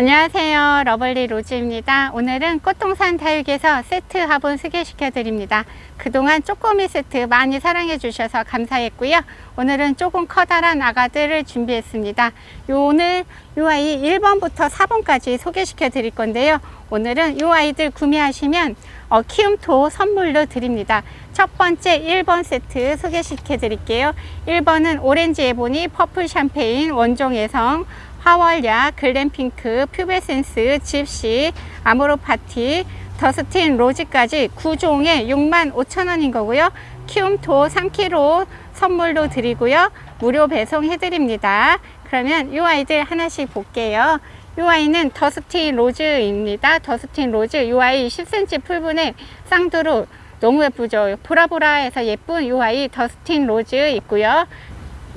안녕하세요. 러블리 로즈입니다. 오늘은 꽃동산 다육에서 세트 화분 소개시켜 드립니다. 그동안 쪼꼬미 세트 많이 사랑해 주셔서 감사했고요. 오늘은 조금 커다란 아가들을 준비했습니다. 요 오늘 요 아이 1번부터 4번까지 소개시켜 드릴 건데요. 오늘은 요 아이들 구매하시면 어, 키움토 선물로 드립니다. 첫 번째 1번 세트 소개시켜 드릴게요. 1번은 오렌지 에보니 퍼플 샴페인 원종 예성 화월야, 글램핑크, 퓨베센스, 집시, 아모로 파티, 더스틴 로즈까지 9종에 6만 5천 원인 거고요. 키움토 3kg 선물로 드리고요. 무료 배송해 드립니다. 그러면 이 아이들 하나씩 볼게요. 이 아이는 더스틴 로즈입니다. 더스틴 로즈. 이 아이 10cm 풀분에 쌍두루 너무 예쁘죠. 보라보라해서 예쁜 이 아이 더스틴 로즈 있고요.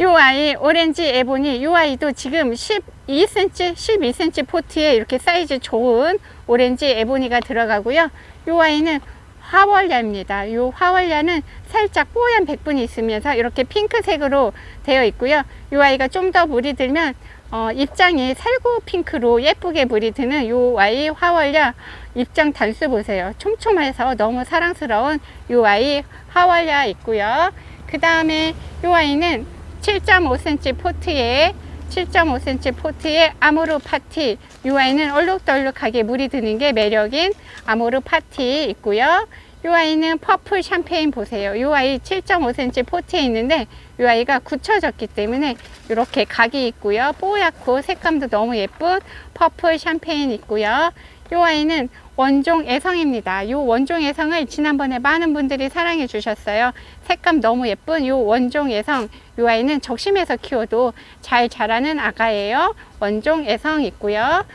이 아이 오렌지 에보니 이 아이도 지금 12cm, 12cm 포트에 이렇게 사이즈 좋은 오렌지 에보니가 들어가고요. 이 아이는 화월야입니다. 이 화월야는 살짝 뽀얀 백분이 있으면서 이렇게 핑크색으로 되어 있고요. 이 아이가 좀 더 물이 들면 어, 입장이 살구 핑크로 예쁘게 물이 드는 이 아이 화월야 입장 단수 보세요. 촘촘해서 너무 사랑스러운 이 아이 화월야 있고요. 그 다음에 이 아이는 7.5cm 포트에 7.5cm 포트에 아모르 파티 이 아이는 얼룩덜룩하게 물이 드는 게 매력인 아모르 파티 있고요. 이 아이는 퍼플 샴페인 보세요. 이 아이 7.5cm 포트에 있는데 이 아이가 굳혀졌기 때문에 이렇게 각이 있고요. 뽀얗고 색감도 너무 예쁜 퍼플 샴페인 있고요. 이 아이는 원종 애성입니다. 이 원종 애성을 지난번에 많은 분들이 사랑해 주셨어요. 색감 너무 예쁜 이 원종 애성. 이 아이는 적심해서 키워도 잘 자라는 아가예요. 원종 애성 있고요.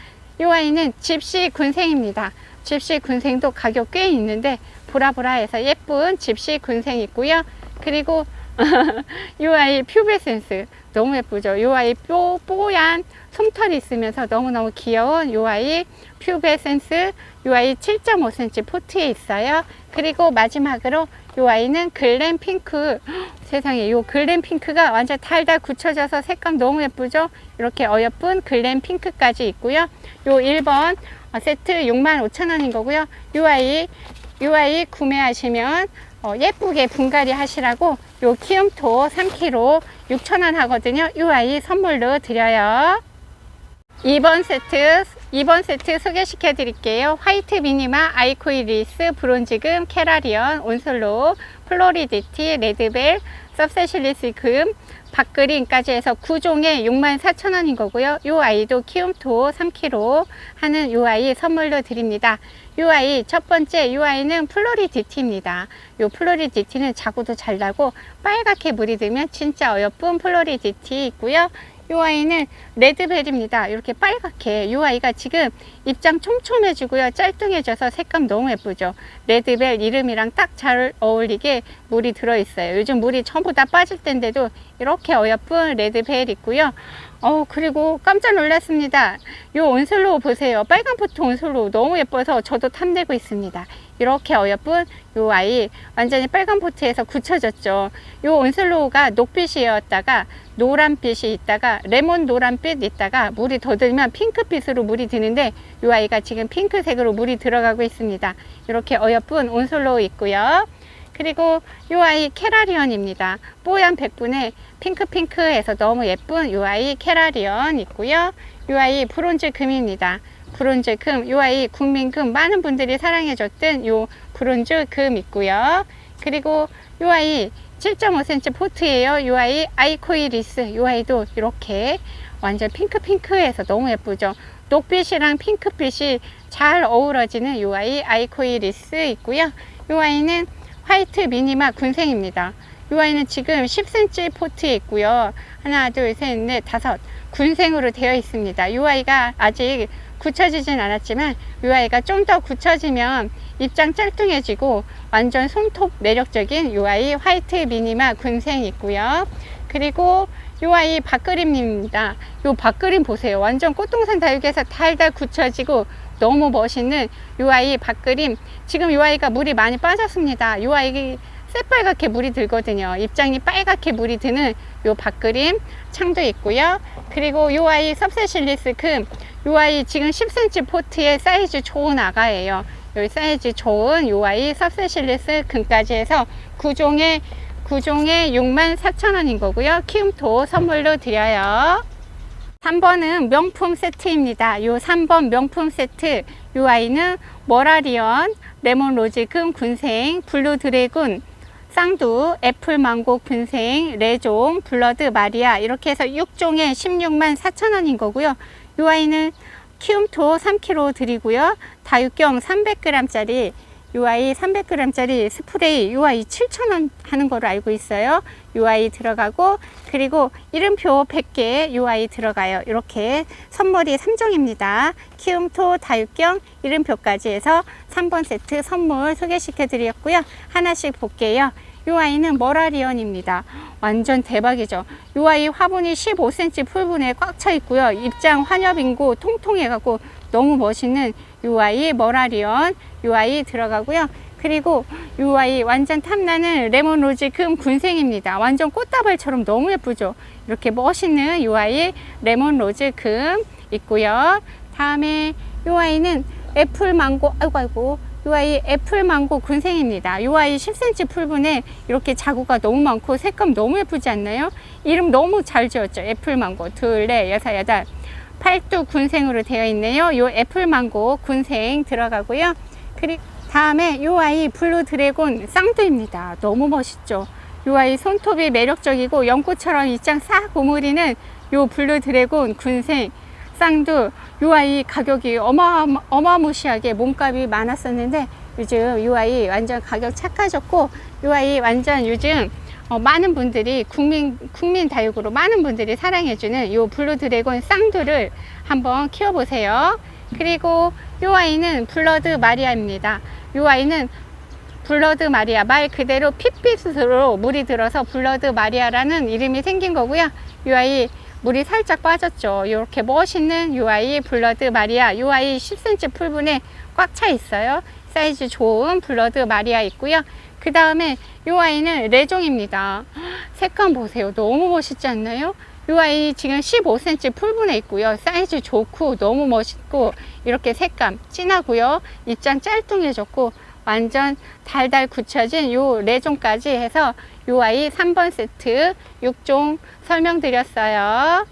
이 아이는 집시 군생입니다. 집시 군생도 가격 꽤 있는데 보라보라해서 예쁜 집시 군생 있고요. 그리고 이 아이 퓨베센스 너무 예쁘죠. 이 아이 뽀, 뽀얀 솜털이 있으면서 너무너무 귀여운 이 아이 퓨베센스 이 아이 7.5cm 포트에 있어요. 그리고 마지막으로 이 아이는 글램 핑크 세상에 이 글램 핑크가 완전 달달 굳혀져서 색감 너무 예쁘죠. 이렇게 어여쁜 글램 핑크까지 있고요. 요 1번 세트 65,000원인 거고요. 이 아이 이 아이 구매하시면 어, 예쁘게 분갈이 하시라고 요 키움토 3kg 6,000원 하거든요. 이 아이 선물로 드려요. 2번 세트 2번 세트 소개시켜 드릴게요. 화이트 미니마, 아이코이리스, 브론즈금, 캐라리언, 온솔로, 플로리디티, 레드벨, 섭세실리스 금, 박그린까지 해서 9종에 64,000원인 거고요. 이 아이도 키움토 3kg 하는 이 아이 선물로 드립니다. 이 아이 첫 번째 이 아이는 플로리디티입니다. 이 플로리디티는 자구도 잘 나고 빨갛게 물이 들면 진짜 어여쁜 플로리디티 있고요. 이 아이는 레드벨입니다. 이렇게 빨갛게 이 아이가 지금 입장 촘촘해지고요. 짤뚱해져서 색감 너무 예쁘죠. 레드벨 이름이랑 딱 잘 어울리게 물이 들어있어요. 요즘 물이 전부 다 빠질 텐데도 이렇게 어여쁜 레드벨 있고요. 어 그리고 깜짝 놀랐습니다. 이 온슬로우 보세요. 빨간 포트 온슬로우 너무 예뻐서 저도 탐내고 있습니다. 이렇게 어여쁜 요 아이 완전히 빨간 포트에서 굳혀졌죠. 요 온슬로우가 녹빛이었다가 노란빛이 있다가 레몬 노란빛 있다가 물이 더 들면 핑크빛으로 물이 드는데 요 아이가 지금 핑크색으로 물이 들어가고 있습니다. 이렇게 어여쁜 온슬로우 있고요. 그리고 요 아이 캐라리언입니다. 뽀얀 백분에 핑크핑크해서 너무 예쁜 요 아이 캐라리언 있고요. 요 아이 브론즈 금입니다. 브론즈 금, 요 아이 국민금 많은 분들이 사랑해줬던 요 브론즈 금 있고요. 그리고 요 아이 7.5cm 포트예요. 요 아이 아이코이리스, 요 아이도 이렇게 완전 핑크핑크해서 너무 예쁘죠. 녹빛이랑 핑크빛이 잘 어우러지는 요 아이 아이코이리스 있고요. 요 아이는 화이트 미니마 군생입니다. 이 아이는 지금 10cm 포트에 있고요. 하나, 둘, 셋, 넷, 다섯 군생으로 되어 있습니다. 이 아이가 아직 굳혀지진 않았지만 이 아이가 좀 더 굳혀지면 입장 짤뚱해지고 완전 손톱 매력적인 이 아이 화이트 미니마 군생 있고요. 그리고 이 아이 밥그림입니다. 이 밥그림 보세요. 완전 꽃동산 다육에서 달달 굳혀지고 너무 멋있는 이 아이 밥그림. 지금 이 아이가 물이 많이 빠졌습니다. 이 아이 새빨갛게 물이 들거든요. 입장이 빨갛게 물이 드는 요 밥그림 창도 있고요. 그리고 요 아이 섭세실리스 금, 요 아이 지금 10cm 포트의 사이즈 좋은 아가예요. 요 사이즈 좋은 요 아이 섭세실리스 금까지 해서 구종에 구종에 6만 4천 원인 거고요. 키움토 선물로 드려요. 3번은 명품 세트입니다. 요 3번 명품 세트. 요 아이는 머라리언, 레몬 로즈금 군생, 블루 드래곤, 쌍두, 애플 망고 군생, 레종, 블러드 마리아 이렇게 해서 6종에 16만 4천 원인 거고요. 요 아이는 키움토 3kg 드리고요. 다육경 300g짜리 요 아이 300g짜리 스프레이 요 아이 7,000원 하는 거로 알고 있어요. 요 아이 들어가고 그리고 이름표 100개 요 아이 들어가요. 이렇게 선물이 3종입니다. 키움토 다육경 이름표까지 해서 3번 세트 선물 소개시켜 드렸고요. 하나씩 볼게요. 요 아이는 머라리언입니다. 완전 대박이죠. 요 아이 화분이 15cm 풀분에 꽉 차 있고요. 입장 환엽인고 통통해갖고 너무 멋있는 요 아이 머라리언 요 아이 들어가고요. 그리고 요 아이 완전 탐나는 레몬 로즈 금 군생입니다. 완전 꽃다발처럼 너무 예쁘죠. 이렇게 멋있는 요 아이 레몬 로즈 금 있고요. 다음에 요 아이는 애플 망고 아이고 아이고 요 아이 애플 망고 군생입니다. 요 아이 10cm 풀분에 이렇게 자구가 너무 많고 색감 너무 예쁘지 않나요? 이름 너무 잘 지었죠. 애플 망고 둘, 넷, 여섯, 여덟. 팔두 군생으로 되어 있네요. 요 애플 망고 군생 들어가고요. 그리고 다음에 요 아이 블루 드래곤 쌍두입니다. 너무 멋있죠. 요 아이 손톱이 매력적이고 연꽃처럼 입장 싹 오므리는 요 블루 드래곤 군생 쌍두 요 아이 가격이 어마어마, 어마무시하게 몸값이 많았었는데 요즘 요 아이 완전 가격 착하졌고 요 아이 완전 요즘 어, 많은 분들이 국민 국민 다육으로 많은 분들이 사랑해주는 요 블루 드래곤 쌍두를 한번 키워보세요. 그리고 요 아이는 블러드 마리아입니다. 요 아이는 블러드 마리아 말 그대로 핏빛으로 물이 들어서 블러드 마리아라는 이름이 생긴 거고요. 이 아이 물이 살짝 빠졌죠. 이렇게 멋있는 이 아이 블러드 마리아 이 아이 10cm 풀분에 꽉 차 있어요. 사이즈 좋은 블러드 마리아 있고요. 그 다음에 이 아이는 레종입니다. 색감 보세요. 너무 멋있지 않나요? 이 아이 지금 15cm 풀분에 있고요. 사이즈 좋고 너무 멋있고 이렇게 색감 진하고요. 입장 짤뚱해졌고 완전 달달 굳혀진 요 레종까지 해서 요 아이 3번 세트 6종 설명드렸어요.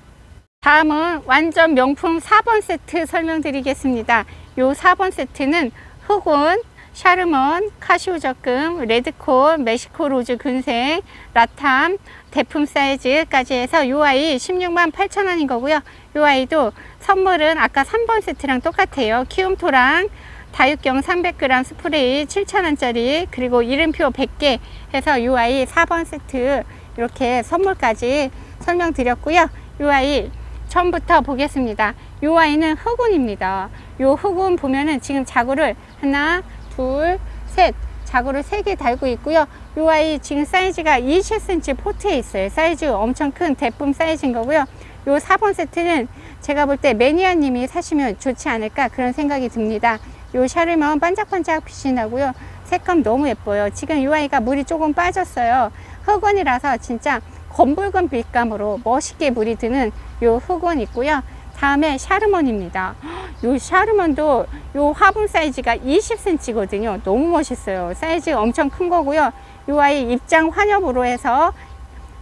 다음은 완전 명품 4번 세트 설명드리겠습니다. 요 4번 세트는 흑운, 샤르먼, 카시오 적금, 레드콘, 멕시코 로즈 근생, 라탐, 대품 사이즈까지 해서 요 아이 16만 8천 원인 거고요. 요 아이도 선물은 아까 3번 세트랑 똑같아요. 키움토랑 다육경 300g 스프레이 7,000원짜리 그리고 이름표 100개 해서 이 아이 4번 세트 이렇게 선물까지 설명드렸고요. 이 아이 처음부터 보겠습니다. 이 아이는 흑운입니다. 이 흑운 보면은 지금 자구를 하나, 둘, 셋 자구를 세 개 달고 있고요. 이 아이 지금 사이즈가 20cm 포트에 있어요. 사이즈 엄청 큰 대품 사이즈인 거고요. 이 4번 세트는 제가 볼 때 매니아님이 사시면 좋지 않을까 그런 생각이 듭니다. 요 샤르면 반짝반짝 빛이 나고요. 색감 너무 예뻐요. 지금 이 아이가 물이 조금 빠졌어요. 흑원이라서 진짜 검붉은 빛감으로 멋있게 물이 드는 요 흑원 있고요. 다음에 샤르먼입니다. 요 샤르먼도 요 화분 사이즈가 20cm거든요. 너무 멋있어요. 사이즈 엄청 큰 거고요. 요 아이 입장 환엽으로 해서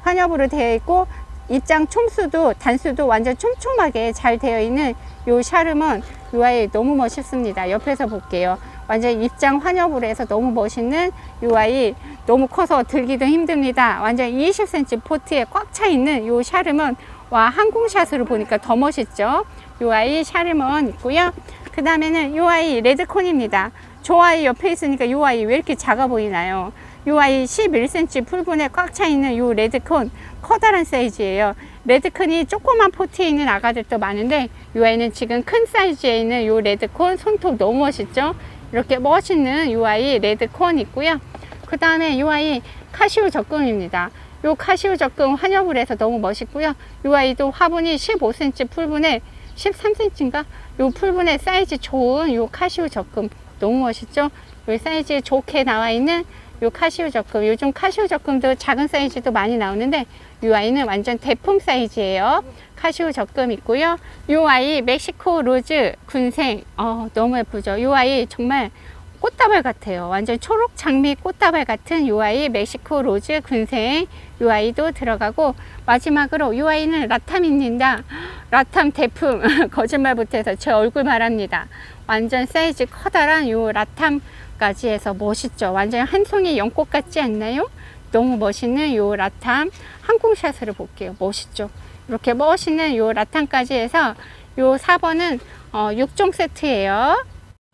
환엽으로 되어 있고 입장 촘수도 단수도 완전 촘촘하게 잘 되어 있는 요 샤르먼 요 아이 너무 멋있습니다. 옆에서 볼게요. 완전 입장 환엽으로 해서 너무 멋있는 요 아이 너무 커서 들기도 힘듭니다. 완전 20cm 포트에 꽉 차 있는 요 샤르먼 와 항공샷으로 보니까 더 멋있죠. 요 아이 샤르먼 있고요. 그 다음에는 요 아이 레드콘입니다. 저 아이 옆에 있으니까 요 아이 왜 이렇게 작아 보이나요? 요 아이 11cm 풀분에 꽉 차 있는 요 레드콘 커다란 사이즈예요. 레드콘이 조그만 포트에 있는 아가들도 많은데 요 아이는 지금 큰 사이즈에 있는 요 레드콘 손톱 너무 멋있죠? 이렇게 멋있는 요 아이 레드콘 있고요. 그 다음에 요 아이 카시오 적금입니다. 요 카시오 적금 환엽을 해서 너무 멋있고요. 요 아이도 화분이 15cm 풀분에 13cm인가? 요 풀분에 사이즈 좋은 요 카시오 적금 너무 멋있죠? 요 사이즈 좋게 나와 있는 요 카시오 적금. 요즘 카시오 적금도 작은 사이즈도 많이 나오는데 이 아이는 완전 대품 사이즈예요. 카시오 적금 있고요. 이 아이 멕시코 로즈 군생. 어, 너무 예쁘죠? 이 아이 정말 꽃다발 같아요. 완전 초록 장미 꽃다발 같은 이 아이 멕시코 로즈 군생. 이 아이도 들어가고 마지막으로 이 아이는 라탐입니다. 라탐 대품. 거짓말 못해서 제 얼굴 말합니다. 완전 사이즈 커다란 요 라탐 까지 해서 멋있죠. 완전 한 송이 연꽃 같지 않나요? 너무 멋있는 요 라탐 항공샷을 볼게요. 멋있죠. 이렇게 멋있는 요 라탐까지 해서 요 4번은 어, 6종 세트예요.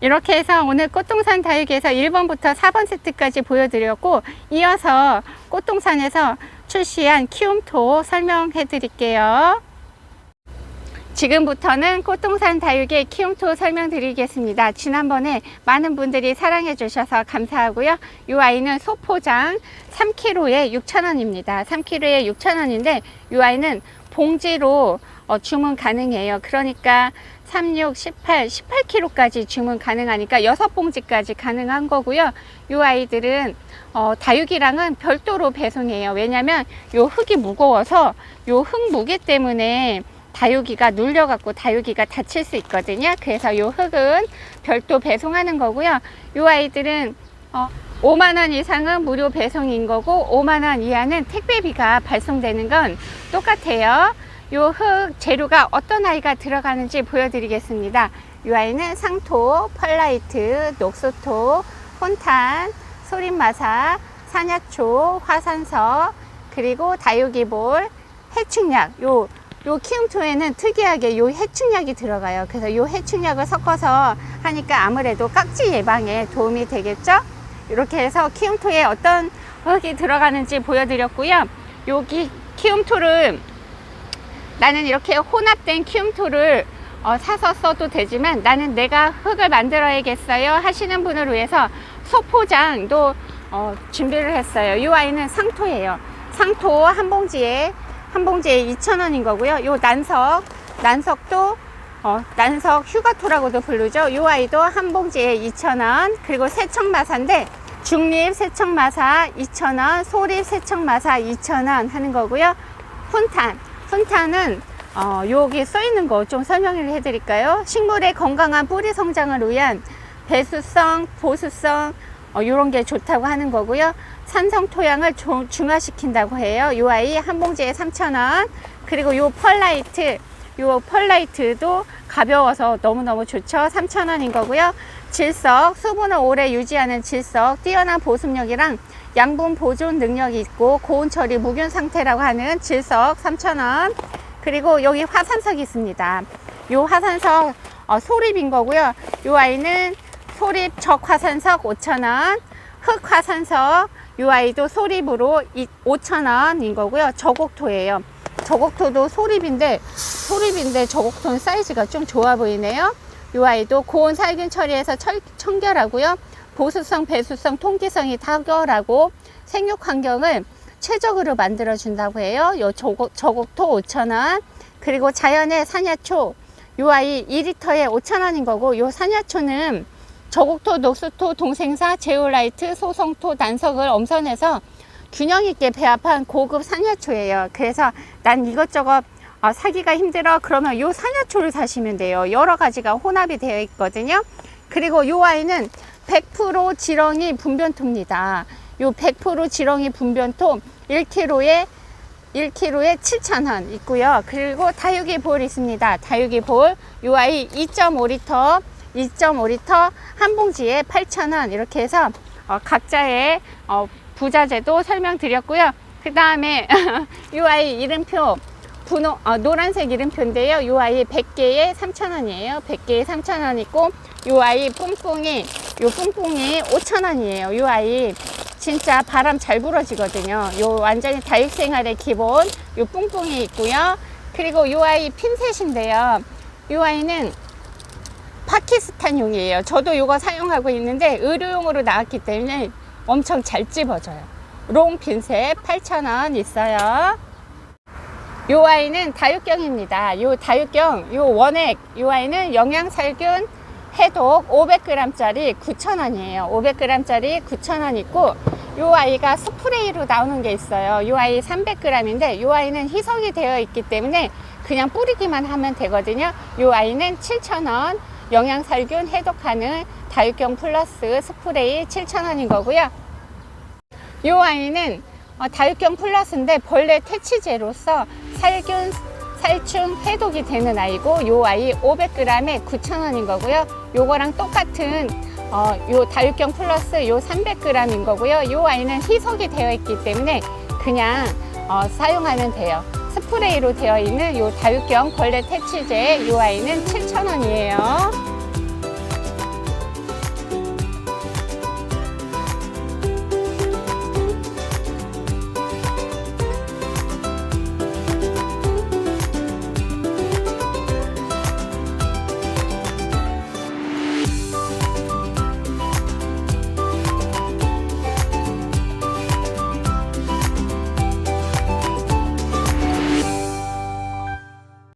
이렇게 해서 오늘 꽃동산 다육에서 1번부터 4번 세트까지 보여드렸고 이어서 꽃동산에서 출시한 키움토 설명해 드릴게요. 지금부터는 꽃동산 다육의 키움토 설명드리겠습니다. 지난번에 많은 분들이 사랑해 주셔서 감사하고요. 이 아이는 소포장 3kg에 6,000원입니다. 3kg에 6,000원인데 이 아이는 봉지로 어, 주문 가능해요. 그러니까 36, 18, 18kg까지 주문 가능하니까 6봉지까지 가능한 거고요. 이 아이들은 어, 다육이랑은 별도로 배송해요. 왜냐면 요 흙이 무거워서 요흙 무게 때문에 다육이가 눌려갖고 다육이가 다칠 수 있거든요. 그래서 요 흙은 별도 배송하는 거고요. 요 아이들은 어, 5만원 이상은 무료 배송인 거고 5만원 이하는 택배비가 발송되는 건 똑같아요. 요 흙 재료가 어떤 아이가 들어가는지 보여드리겠습니다. 이 아이는 상토, 펄라이트, 녹소토, 혼탄, 소림마사, 산야초, 화산서, 그리고 다육이볼, 해충약. 요, 요 키움토에는 특이하게 요 해충약이 들어가요. 그래서 요 해충약을 섞어서 하니까 아무래도 깍지 예방에 도움이 되겠죠? 이렇게 해서 키움토에 어떤 흙이 들어가는지 보여드렸고요. 여기 키움토를 나는 이렇게 혼합된 키움토를 어, 사서 써도 되지만 나는 내가 흙을 만들어야겠어요 하시는 분을 위해서 소포장도 어, 준비를 했어요. 이 아이는 상토예요. 상토 한 봉지에 한 봉지에 2,000원인 거고요. 요 난석 난석도 어, 난석 휴가토라고도 부르죠. 이 아이도 한 봉지에 2,000원. 그리고 세척마사인데 중립 세척마사 2,000원, 소립 세척마사 2,000원 하는 거고요. 훈탄 훈탄은 어, 여기 써 있는 거 좀 설명을 해 드릴까요? 식물의 건강한 뿌리 성장을 위한 배수성, 보수성 어, 이런 게 좋다고 하는 거고요. 산성 토양을 조- 중화시킨다고 해요. 이 아이 한 봉지에 3,000원. 그리고 요 펄라이트, 요 펄라이트도 가벼워서 너무너무 좋죠. 3,000원인 거고요. 질석, 수분을 오래 유지하는 질석, 뛰어난 보습력이랑 양분 보존 능력이 있고 고온 처리 무균 상태라고 하는 질석 3,000원. 그리고 여기 화산석이 있습니다. 요 화산석 어, 소립인 거고요. 요 아이는 소립 적 화산석 5,000원, 흑화산석 요 아이도 소립으로 5,000원인 거고요. 저곡토예요. 저곡토도 소립인데 소립인데 저곡토는 사이즈가 좀 좋아 보이네요. 요 아이도 고온 살균 처리해서 철, 청결하고요. 보수성, 배수성, 통기성이 탁월하고 생육 환경을 최적으로 만들어 준다고 해요. 요 저곡, 저곡토 5,000원. 그리고 자연의 산야초 요 아이 2리터에 5,000원인 거고 요 산야초는 저곡토, 녹수토, 동생사, 제올라이트, 소성토, 난석을 엄선해서 균형 있게 배합한 고급 산야초예요. 그래서 난 이것저것 어, 사기가 힘들어 그러면 요 산야초를 사시면 돼요. 여러 가지가 혼합이 되어 있거든요. 그리고 요 아이는 100% 지렁이 분변토입니다. 요 100% 지렁이 분변토 1kg에 1kg에 7,000원 있고요. 그리고 다육이 볼 있습니다. 다육이 볼, 요 아이 2.5리터, 2.5리터 한 봉지에 8,000원 이렇게 해서 어, 각자의 어, 부자재도 설명드렸고요. 그 다음에 요 아이 이름표 분홍, 어, 노란색 이름표인데요. 요 아이 100개에 3,000원이에요. 100개에 3,000원 있고 요 아이 뿡뿡이 요 뿡뿡이 5,000원이에요. 요 아이 진짜 바람 잘 불어지거든요. 요 완전히 다육 생활의 기본 요 뿡뿡이 있고요. 그리고 요 아이 핀셋인데요. 요 아이는 파키스탄용이에요. 저도 요거 사용하고 있는데 의료용으로 나왔기 때문에 엄청 잘 집어져요. 롱 핀셋 8,000원 있어요. 요 아이는 다육경입니다. 요 다육경, 요 원액, 요 아이는 영양살균 해독 500g짜리 9,000원이에요. 500g짜리 9,000원 있고, 요 아이가 스프레이로 나오는 게 있어요. 요 아이 300g인데 요 아이는 희석이 되어 있기 때문에 그냥 뿌리기만 하면 되거든요. 요 아이는 7,000원, 영양살균 해독하는 다육경 플러스 스프레이 7,000원인 거고요. 요 아이는 어, 다육경 플러스인데 벌레 퇴치제로서 살균, 살충, 해독이 되는 아이고 요 아이 500g에 9,000원인 거고요. 요거랑 똑같은 어, 요 다육경 플러스 요 300g인 거고요. 요 아이는 희석이 되어 있기 때문에 그냥 어, 사용하면 돼요. 스프레이로 되어 있는 요 다육경 벌레 퇴치제 요 아이는 7,000원이에요.